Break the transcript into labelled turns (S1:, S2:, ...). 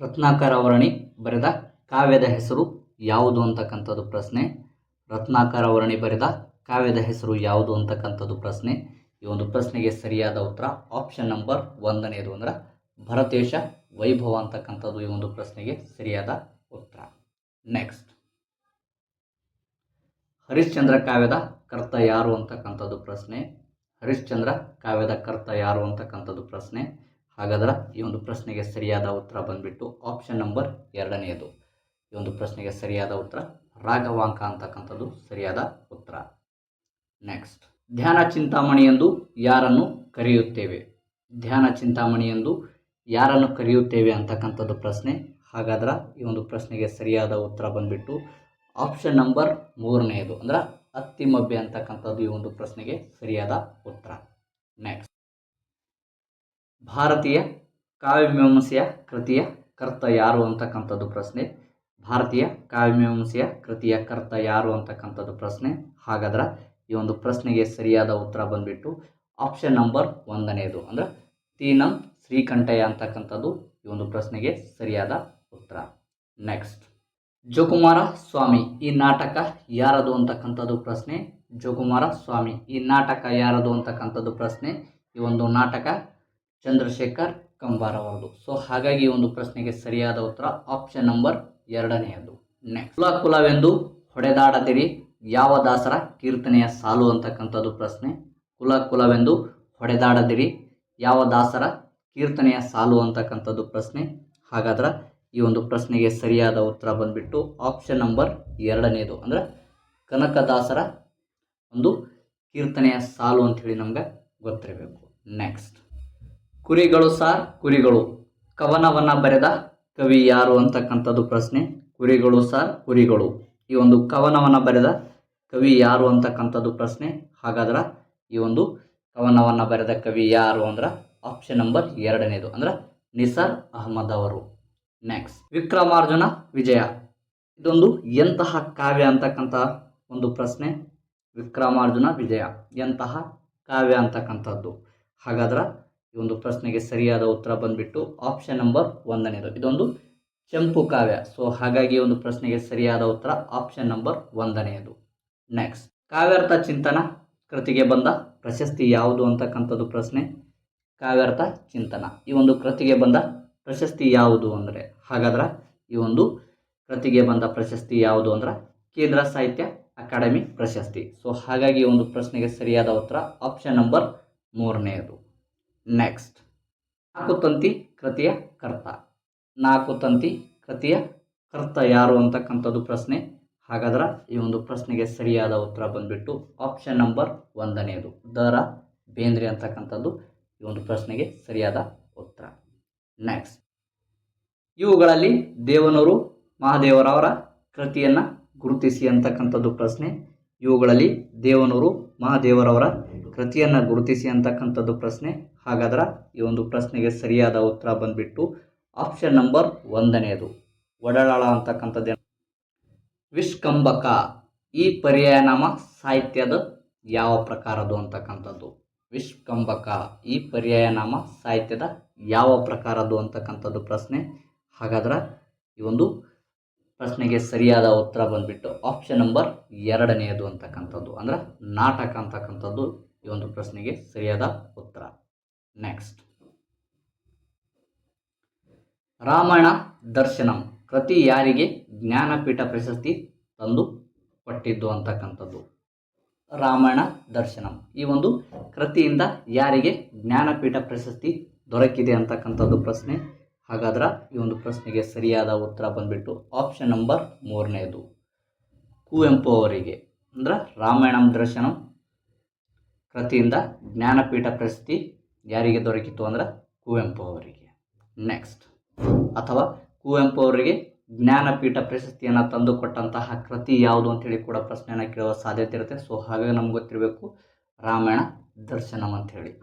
S1: ರತ್ನಾಕರ ವರ್ಣಿ ಬರೆದ ಕಾವ್ಯದ ಹೆಸರು ಯಾವುದು ಅಂತಕ್ಕಂಥದ್ದು ಪ್ರಶ್ನೆ. ರತ್ನಾಕರ ವರ್ಣಿ ಬರೆದ ಕಾವ್ಯದ ಹೆಸರು ಯಾವುದು ಅಂತಕ್ಕಂಥದ್ದು ಪ್ರಶ್ನೆ. ಈ ಒಂದು ಪ್ರಶ್ನೆಗೆ ಸರಿಯಾದ ಉತ್ತರ ಆಪ್ಷನ್ ನಂಬರ್ ಒಂದನೇದು ಅಂದ್ರೆ ಭರತೇಶ, ವೈಭವ ಅಂತಕ್ಕಂಥದ್ದು ಈ ಒಂದು ಪ್ರಶ್ನೆಗೆ ಸರಿಯಾದ ಉತ್ತರ. ನೆಕ್ಸ್ಟ್ ಹರಿಶ್ಚಂದ್ರ ಕಾವ್ಯದ ಕರ್ತ ಯಾರು ಅಂತಕ್ಕಂಥದ್ದು ಪ್ರಶ್ನೆ. ಹರಿಶ್ಚಂದ್ರ ಕಾವ್ಯದ ಕರ್ತ ಯಾರು ಅಂತಕ್ಕಂಥದ್ದು ಪ್ರಶ್ನೆ. ಹಾಗಾದ್ರೆ ಈ ಒಂದು ಪ್ರಶ್ನೆಗೆ ಸರಿಯಾದ ಉತ್ತರ ಬಂದ್ಬಿಟ್ಟು ಆಪ್ಷನ್ ನಂಬರ್ ಎರಡನೆಯದು. ಈ ಒಂದು ಪ್ರಶ್ನೆಗೆ ಸರಿಯಾದ ಉತ್ತರ ರಾಘವಾಂಕ ಅಂತಕ್ಕಂಥದ್ದು ಸರಿಯಾದ ಉತ್ತರ. ನೆಕ್ಸ್ಟ್ ಧ್ಯಾನ ಚಿಂತಾಮಣಿ ಎಂದು ಯಾರನ್ನು ಕರೆಯುತ್ತೇವೆ? ಧ್ಯಾನ ಚಿಂತಾಮಣಿ ಎಂದು ಯಾರನ್ನು ಕರೆಯುತ್ತೇವೆ ಅಂತಕ್ಕಂಥದ್ದು ಪ್ರಶ್ನೆ. ಹಾಗಾದ್ರೆ ಈ ಒಂದು ಪ್ರಶ್ನೆಗೆ ಸರಿಯಾದ ಉತ್ತರ ಬಂದ್ಬಿಟ್ಟು ಆಪ್ಷನ್ ನಂಬರ್ ಮೂರನೆಯದು. ಅಂದ್ರೆ ಅತ್ತಿಮಬ್ಬೆ ಅಂತಕ್ಕಂಥದ್ದು ಈ ಒಂದು ಪ್ರಶ್ನೆಗೆ ಸರಿಯಾದ ಉತ್ತರ. ನೆಕ್ಸ್ಟ್ ಭಾರತೀಯ ಕಾವ್ಯಮೀಮಾಂಸೆಯ ಕೃತಿಯ ಕರ್ತ ಯಾರು ಅಂತಕ್ಕಂಥದ್ದು ಪ್ರಶ್ನೆ. ಭಾರತೀಯ ಕಾವ್ಯಮೀಮಾಂಸೆಯ ಕೃತಿಯ ಕರ್ತ ಯಾರು ಅಂತಕ್ಕಂಥದ್ದು ಪ್ರಶ್ನೆ. ಹಾಗಾದ್ರೆ ಈ ಒಂದು ಪ್ರಶ್ನೆಗೆ ಸರಿಯಾದ ಉತ್ತರ ಬಂದ್ಬಿಟ್ಟು ಆಪ್ಷನ್ ನಂಬರ್ ಒಂದನೆಯದು. ಅಂದ್ರೆ ತೀನಂ ಶ್ರೀಕಂಠಯ್ಯ ಅಂತಕ್ಕಂಥದ್ದು ಈ ಒಂದು ಪ್ರಶ್ನೆಗೆ ಸರಿಯಾದ ಉತ್ತರ. ನೆಕ್ಸ್ಟ್ ಜೋಕುಮಾರ ಸ್ವಾಮಿ, ಈ ನಾಟಕ ಯಾರದು ಅಂತಕ್ಕಂಥದ್ದು ಪ್ರಶ್ನೆ? ಜೋಕುಮಾರ ಸ್ವಾಮಿ, ಈ ನಾಟಕ ಯಾರದು ಅಂತಕ್ಕಂಥದ್ದು ಪ್ರಶ್ನೆ? ಈ ಒಂದು ನಾಟಕ ಚಂದ್ರಶೇಖರ್ ಕಂಬಾರ ಅವರದು ಸೊ ಹಾಗಾಗಿ ಒಂದು ಪ್ರಶ್ನೆಗೆ ಸರಿಯಾದ ಉತ್ತರ ಆಪ್ಷನ್ ನಂಬರ್ ಎರಡನೆಯದು. ನೆಕ್ಸ್ಟ್ ಕುಲ ಕುಲವೆಂದು ಹೊಡೆದಾಡದಿರಿ. ಯಾವ ದಾಸರ ಕೀರ್ತನೆಯ ಸಾಲು ಅಂತಕ್ಕಂಥದ್ದು ಪ್ರಶ್ನೆ. ಕುಲ ಕುಲವೆಂದು ಹೊಡೆದಾಡದಿರಿ. ಯಾವ ದಾಸರ ಕೀರ್ತನೆಯ ಸಾಲು ಅಂತಕ್ಕಂಥದ್ದು ಪ್ರಶ್ನೆ. ಹಾಗಾದ್ರೆ ಈ ಒಂದು ಪ್ರಶ್ನೆಗೆ ಸರಿಯಾದ ಉತ್ತರ ಬಂದ್ಬಿಟ್ಟು ಆಪ್ಷನ್ ನಂಬರ್ ಎರಡನೇದು ಅಂದ್ರೆ ಕನಕದಾಸರ ಒಂದು ಕೀರ್ತನೆಯ ಸಾಲು ಅಂಥೇಳಿ ನಮ್ಗೆ ಗೊತ್ತಿರಬೇಕು. ನೆಕ್ಸ್ಟ್ ಕುರಿಗಳು ಸಾರ್ ಕುರಿಗಳು. ಕವನವನ್ನು ಬರೆದ ಕವಿ ಯಾರು ಅಂತಕ್ಕಂಥದ್ದು ಪ್ರಶ್ನೆ. ಕುರಿಗಳು ಸಾರ್ ಕುರಿಗಳು. ಈ ಒಂದು ಕವನವನ್ನು ಬರೆದ ಕವಿ ಯಾರು ಅಂತಕ್ಕಂಥದ್ದು ಪ್ರಶ್ನೆ. ಹಾಗಾದ್ರೆ ಈ ಒಂದು ಕವನವನ್ನು ಬರೆದ ಕವಿ ಯಾರು ಅಂದ್ರೆ ಆಪ್ಷನ್ ನಂಬರ್ ಎರಡನೇದು. ಅಂದ್ರೆ ನಿಸಾರ್ ಅಹಮದ್ ಅವರು. ನೆಕ್ಸ್ಟ್ ವಿಕ್ರಮಾರ್ಜುನ ವಿಜಯ. ಇದೊಂದು ಎಂತಹ ಕಾವ್ಯ ಅಂತಕ್ಕಂಥ ಒಂದು ಪ್ರಶ್ನೆ. ವಿಕ್ರಮಾರ್ಜುನ ವಿಜಯ. ಎಂತಹ ಕಾವ್ಯ ಅಂತಕ್ಕಂಥದ್ದು. ಹಾಗಾದ್ರೆ ಈ ಒಂದು ಪ್ರಶ್ನೆಗೆ ಸರಿಯಾದ ಉತ್ತರ ಬಂದ್ಬಿಟ್ಟು ಆಪ್ಷನ್ ನಂಬರ್ ಒಂದನೇದು. ಇದೊಂದು ಚಂಪು ಕಾವ್ಯ. ಸೊ ಹಾಗಾಗಿ ಒಂದು ಪ್ರಶ್ನೆಗೆ ಸರಿಯಾದ ಉತ್ತರ ಆಪ್ಷನ್ ನಂಬರ್ ಒಂದನೆಯದು ನೆಕ್ಸ್ಟ್ ಕಾವ್ಯಾರ್ಥ ಚಿಂತನ ಕೃತಿಗೆ ಬಂದ ಪ್ರಶಸ್ತಿ ಯಾವುದು ಅಂತಕ್ಕಂಥದ್ದು ಪ್ರಶ್ನೆ. ಕಾವ್ಯಾರ್ಥ ಚಿಂತನ. ಈ ಒಂದು ಕೃತಿಗೆ ಬಂದ ಪ್ರಶಸ್ತಿ ಯಾವುದು ಅಂದರೆ, ಹಾಗಾದ್ರೆ ಈ ಒಂದು ಕೃತಿಗೆ ಬಂದ ಪ್ರಶಸ್ತಿ ಯಾವುದು ಅಂದ್ರೆ, ಕೇಂದ್ರ ಸಾಹಿತ್ಯ ಅಕಾಡೆಮಿ ಪ್ರಶಸ್ತಿ. ಸೊ ಹಾಗಾಗಿ ಒಂದು ಪ್ರಶ್ನೆಗೆ ಸರಿಯಾದ ಉತ್ತರ ಆಪ್ಷನ್ ನಂಬರ್ ಮೂರನೆಯದು ನೆಕ್ಸ್ಟ್ ನಾಲ್ಕು ತಂತಿ ಕೃತಿಯ ಕರ್ತ. ನಾಲ್ಕು ತಂತಿ ಕೃತಿಯ ಕರ್ತ ಯಾರು ಅಂತಕ್ಕಂಥದ್ದು ಪ್ರಶ್ನೆ. ಹಾಗಾದ್ರೆ ಈ ಒಂದು ಪ್ರಶ್ನೆಗೆ ಸರಿಯಾದ ಉತ್ತರ ಬಂದ್ಬಿಟ್ಟು ಆಪ್ಷನ್ ನಂಬರ್ ಒಂದನೆಯದು. ದರ ಬೇಂದ್ರೆ ಅಂತಕ್ಕಂಥದ್ದು ಈ ಒಂದು ಪ್ರಶ್ನೆಗೆ ಸರಿಯಾದ ಉತ್ತರ. ನೆಕ್ಸ್ಟ್ ಇವುಗಳಲ್ಲಿ ದೇವನೂರು, ಮಹಾದೇವರವರ ಕೃತಿಯನ್ನು ಗುರುತಿಸಿ ಅಂತಕ್ಕಂಥದ್ದು ಪ್ರಶ್ನೆ. ಇವುಗಳಲ್ಲಿ ದೇವನೂರು, ಮಹಾದೇವರವರ ಕೃತಿಯನ್ನು ಗುರುತಿಸಿ ಅಂತಕ್ಕಂಥದ್ದು ಪ್ರಶ್ನೆ. ಹಾಗಾದ್ರೆ ಈ ಒಂದು ಪ್ರಶ್ನೆಗೆ ಸರಿಯಾದ ಉತ್ತರ ಬಂದ್ಬಿಟ್ಟು ಆಪ್ಷನ್ ನಂಬರ್ ಒಂದನೆಯದು. ಒಡಲಾಳ ಅಂತಕ್ಕಂಥದ್ದೇ ವಿಷ್ಕಂಬಕ, ಈ ಪರ್ಯಾಯನಾಮ ಸಾಹಿತ್ಯದ ಯಾವ ಪ್ರಕಾರದ್ದು ಅಂತಕ್ಕಂಥದ್ದು? ವಿಷ್ಕಂಬಕ, ಈ ಪರ್ಯಾಯನಾಮ ಸಾಹಿತ್ಯದ ಯಾವ ಪ್ರಕಾರದ್ದು ಅಂತಕ್ಕಂಥದ್ದು ಪ್ರಶ್ನೆ? ಹಾಗಾದ್ರೆ ಈ ಒಂದು ಪ್ರಶ್ನೆಗೆ ಸರಿಯಾದ ಉತ್ತರ ಬಂದ್ಬಿಟ್ಟು ಆಪ್ಷನ್ ನಂಬರ್ ಎರಡನೆಯದು ಅಂತಕ್ಕಂಥದ್ದು. ಅಂದ್ರೆ ನಾಟಕ ಅಂತಕ್ಕಂಥದ್ದು. ಈ ಒಂದು ಪ್ರಶ್ನೆಗೆ ಸರಿಯಾದ ಉತ್ತರ. ನೆಕ್ಸ್ಟ್ ರಾಮಾಯಣ ದರ್ಶನಂ ಕೃತಿ ಯಾರಿಗೆ ಜ್ಞಾನಪೀಠ ಪ್ರಶಸ್ತಿ ತಂದು ಕೊಟ್ಟಿದ್ದು ಅಂತಕ್ಕಂಥದ್ದು. ರಾಮಾಯಣ ದರ್ಶನಂ ಈ ಒಂದು ಕೃತಿಯಿಂದ ಯಾರಿಗೆ ಜ್ಞಾನಪೀಠ ಪ್ರಶಸ್ತಿ ದೊರಕಿದೆ ಅಂತಕ್ಕಂಥದ್ದು ಪ್ರಶ್ನೆ. ಹಾಗಾದ್ರೆ ಈ ಒಂದು ಪ್ರಶ್ನೆಗೆ ಸರಿಯಾದ ಉತ್ತರ ಬಂದ್ಬಿಟ್ಟು ಆಪ್ಷನ್ ನಂಬರ್ ಮೂರನೇದು. ಕುವೆಂಪು ಅವರಿಗೆ ಅಂದ್ರೆ ರಾಮಾಯಣಂ ದರ್ಶನಂ ಕೃತಿಯಿಂದ ಜ್ಞಾನಪೀಠ ಪ್ರಶಸ್ತಿ ಯಾರಿಗೆ ದೊರಕಿತು ಅಂದ್ರೆ ಕುವೆಂಪು ಅವರಿಗೆ. ನೆಕ್ಸ್ಟ್ ಅಥವಾ ಕುವೆಂಪು ಅವರಿಗೆ ಜ್ಞಾನಪೀಠ ಪ್ರಶಸ್ತಿಯನ್ನು ತಂದುಕೊಟ್ಟಂತಹ ಕೃತಿ ಯಾವುದು ಅಂತೇಳಿ ಕೂಡ ಪ್ರಶ್ನೆಯನ್ನು ಕೇಳುವ ಸಾಧ್ಯತೆ ಇರುತ್ತೆ. ಸೊ ಹಾಗಾಗಿ ನಮ್ಗೆ ಗೊತ್ತಿರಬೇಕು ರಾಮಾಯಣ ದರ್ಶನಂ ಅಂಥೇಳಿ